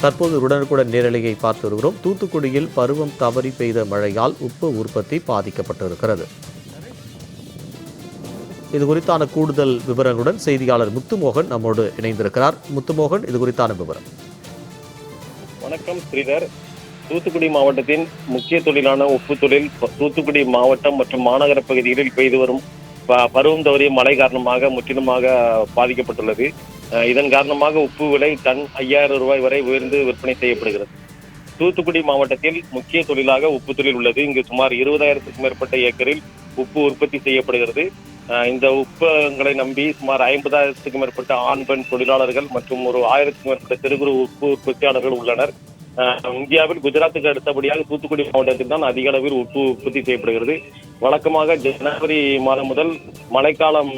தற்போது உடனுக்குடன் நேரலையை பார்த்து வருகிறோம். தூத்துக்குடியில் பருவம் தவறி பெய்த மழையால் உப்பு உற்பத்தி பாதிக்கப்பட்டிருக்கிறது. இது குறித்தான கூடுதல் விவரங்களுடன் செய்தியாளர் முத்துமோகன் நம்மோடு இணைந்திருக்கிறார். முத்துமோகன் இது குறித்தான விவரம். வணக்கம் ஸ்ரீதர். தூத்துக்குடி மாவட்டத்தின் முக்கிய தொழிலான உப்பு தொழில் தூத்துக்குடி மாவட்டம் மற்றும் மாநகர பகுதிகளில் பெய்து வரும் ப- பருவம் தவறிய மழை காரணமாக முற்றிலுமாக பாதிக்கப்பட்டுள்ளது. இதன் காரணமாக உப்பு விலை டன் ஐயாயிரம் ரூபாய் வரை உயர்ந்து விற்பனை செய்யப்படுகிறது. தூத்துக்குடி மாவட்டத்தில் முக்கிய தொழிலாக உப்பு தொழில் உள்ளது. இங்கு சுமார் இருபதாயிரத்துக்கும் மேற்பட்ட ஏக்கரில் உப்பு உற்பத்தி செய்யப்படுகிறது. இந்த உப்பங்களை நம்பி சுமார் ஐம்பதாயிரத்துக்கும் மேற்பட்ட ஆண் பெண் தொழிலாளர்கள் மற்றும் ஒரு ஆயிரத்துக்கும் மேற்பட்ட சிறுகுறு உப்பு உற்பத்தியாளர்கள் உள்ளனர். இந்தியாவில் குஜராத்துக்கு அடுத்தபடியாக தூத்துக்குடி மாவட்டத்தில் தான் அதிக அளவில் உப்பு உற்பத்தி செய்யப்படுகிறது. வழக்கமாக ஜனவரி மாதம் முதல் மழைக்காலம்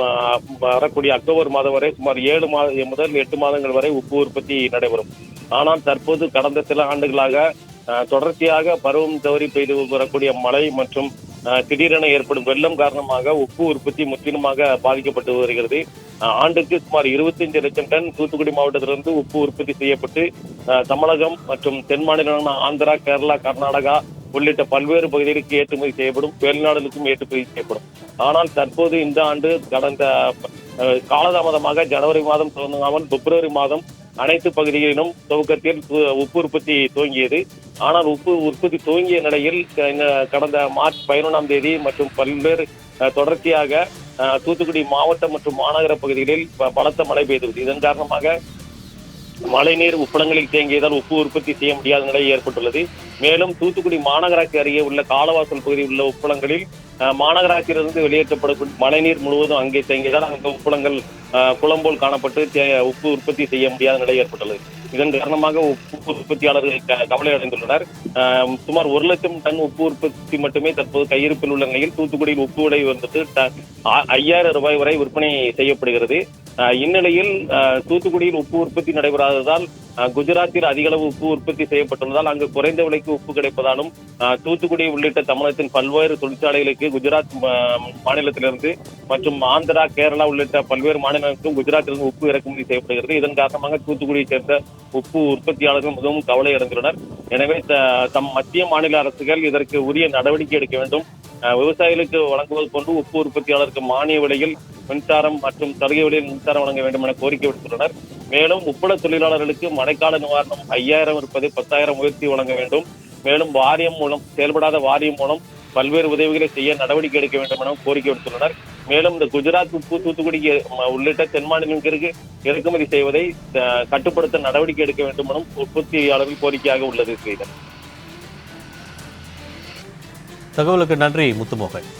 வரக்கூடிய அக்டோபர் மாதம் வரை சுமார் ஏழு மாதம் முதல் எட்டு மாதங்கள் வரை உப்பு உற்பத்தி நடைபெறும். ஆனால் தற்போது கடந்த சில ஆண்டுகளாக தொடர்ச்சியாக பருவம் தவறி பெய்து வரக்கூடிய மழை மற்றும் திடீரென ஏற்படும் வெள்ளம் காரணமாக உப்பு உற்பத்தி முற்றிலுமாக பாதிக்கப்பட்டு வருகிறது. ஆண்டுக்கு சுமார் 25 லட்சம் டன் தூத்துக்குடி மாவட்டத்திலிருந்து உப்பு உற்பத்தி செய்யப்பட்டு தமிழகம் மற்றும் தென் மாநிலங்களான ஆந்திரா கேரளா கர்நாடகா உள்ளிட்ட பல்வேறு பகுதிகளுக்கு ஏற்றுமதி செய்யப்படும் வெளிநாடுகளுக்கும் ஏற்றுமதி செய்யப்படும். ஆனால் தற்போது இந்த ஆண்டு கடந்த காலதாமதமாக ஜனவரி மாதம் துவங்காமல் பிப்ரவரி மாதம் அனைத்து பகுதிகளிலும் துவக்கத்தில் உப்பு உற்பத்தி துவங்கியது. ஆனால் உப்பு உற்பத்தி துவங்கிய நிலையில் கடந்த மார்ச் பதினொன்றாம் தேதி மற்றும் பல்வேறு தொடர்ச்சியாக தூத்துக்குடி மாவட்டம் மற்றும் மாநகர பகுதிகளில் ப- பலத்த மழை பெய்தது இதன் காரணமாக மழைநீர் உப்பளங்களில் தேங்கியதால் உப்பு உற்பத்தி செய்ய முடியாத நிலை ஏற்பட்டுள்ளது. மேலும் தூத்துக்குடி மாநகராட்சி அருகே உள்ள காலவாசல் பகுதியில் உள்ள உப்பளங்களில் மாநகராட்சியிலிருந்து வெளியேற்றப்படக்கூடிய மழைநீர் முழுவதும் அங்கே தேங்கியதால் அங்கு உப்பளங்கள் குளம்போல் குளம் போல் காணப்பட்டு தே- உப்பு உற்பத்தி செய்ய முடியாத நிலை ஏற்பட்டுள்ளது. இதன் காரணமாக உப்பு உற்பத்தியாளர்கள் கவலை அடைந்துள்ளனர் அஹ், சுமார் ஒரு லட்சம் டன் உப்பு உற்பத்தி மட்டுமே தற்போது கையிருப்பில் உள்ள நிலையில் தூத்துக்குடியில் உப்பு விலை வந்துட்டு ஐயாயிரம் ரூபாய் வரை விற்பனை செய்யப்படுகிறது. இந்நிலையில் தூத்துக்குடியில் உப்பு உற்பத்தி நடைபெறாததால் குஜராத்தில் அதிக அளவு உப்பு உற்பத்தி செய்யப்பட்டுள்ளதால் அங்கு குறைந்த விலைக்கு உப்பு கிடைப்பதாலும் தூத்துக்குடி உள்ளிட்ட தமிழகத்தின் பல்வேறு தொழிற்சாலைகளுக்கு குஜராத் மாநிலத்திலிருந்து மற்றும் ஆந்திரா கேரளா உள்ளிட்ட பல்வேறு மாநிலங்களுக்கும் குஜராத்திலிருந்து உப்பு இறக்குமதி செய்யப்படுகிறது. இதன் காரணமாக தூத்துக்குடியை சேர்ந்த உப்பு உற்பத்தியாளர்கள் மிகவும் கவலை அடைந்துள்ளனர். எனவே த- தம் மத்திய மாநில அரசுகள் இதற்கு உரிய நடவடிக்கை எடுக்க வேண்டும். விவசாயிகளுக்கு வழங்குவது போன்று உப்பு உற்பத்தியாளருக்கு மானிய விலையில் மின்சாரம் மற்றும் சலுகை விலையில் மின்சாரம் வழங்க வேண்டும் என கோரிக்கை விடுத்துள்ளனர். மேலும் உப்பள தொழிலாளர்களுக்கு மழைக்கால நிவாரணம் ஐயாயிரம் இருப்பது பத்தாயிரம் உயர்த்தி வழங்க வேண்டும். மேலும் வாரியம் மூலம் செயல்படாத வாரியம் மூலம் பல்வேறு உதவிகளை செய்ய நடவடிக்கை எடுக்க வேண்டும் என கோரிக்கை விடுத்துள்ளனர். மேலும் இந்த குஜராத் உப்பு தூத்துக்குடி உள்ளிட்ட தென் மாநிலங்களுக்கு இறக்குமதி செய்வதை கட்டுப்படுத்த நடவடிக்கை எடுக்க வேண்டும் எனும் உற்பத்தியாளர்கள் கோரிக்கையாக உள்ளது செய்தனர். தகவலுக்கு நன்றி முத்துமோகன்.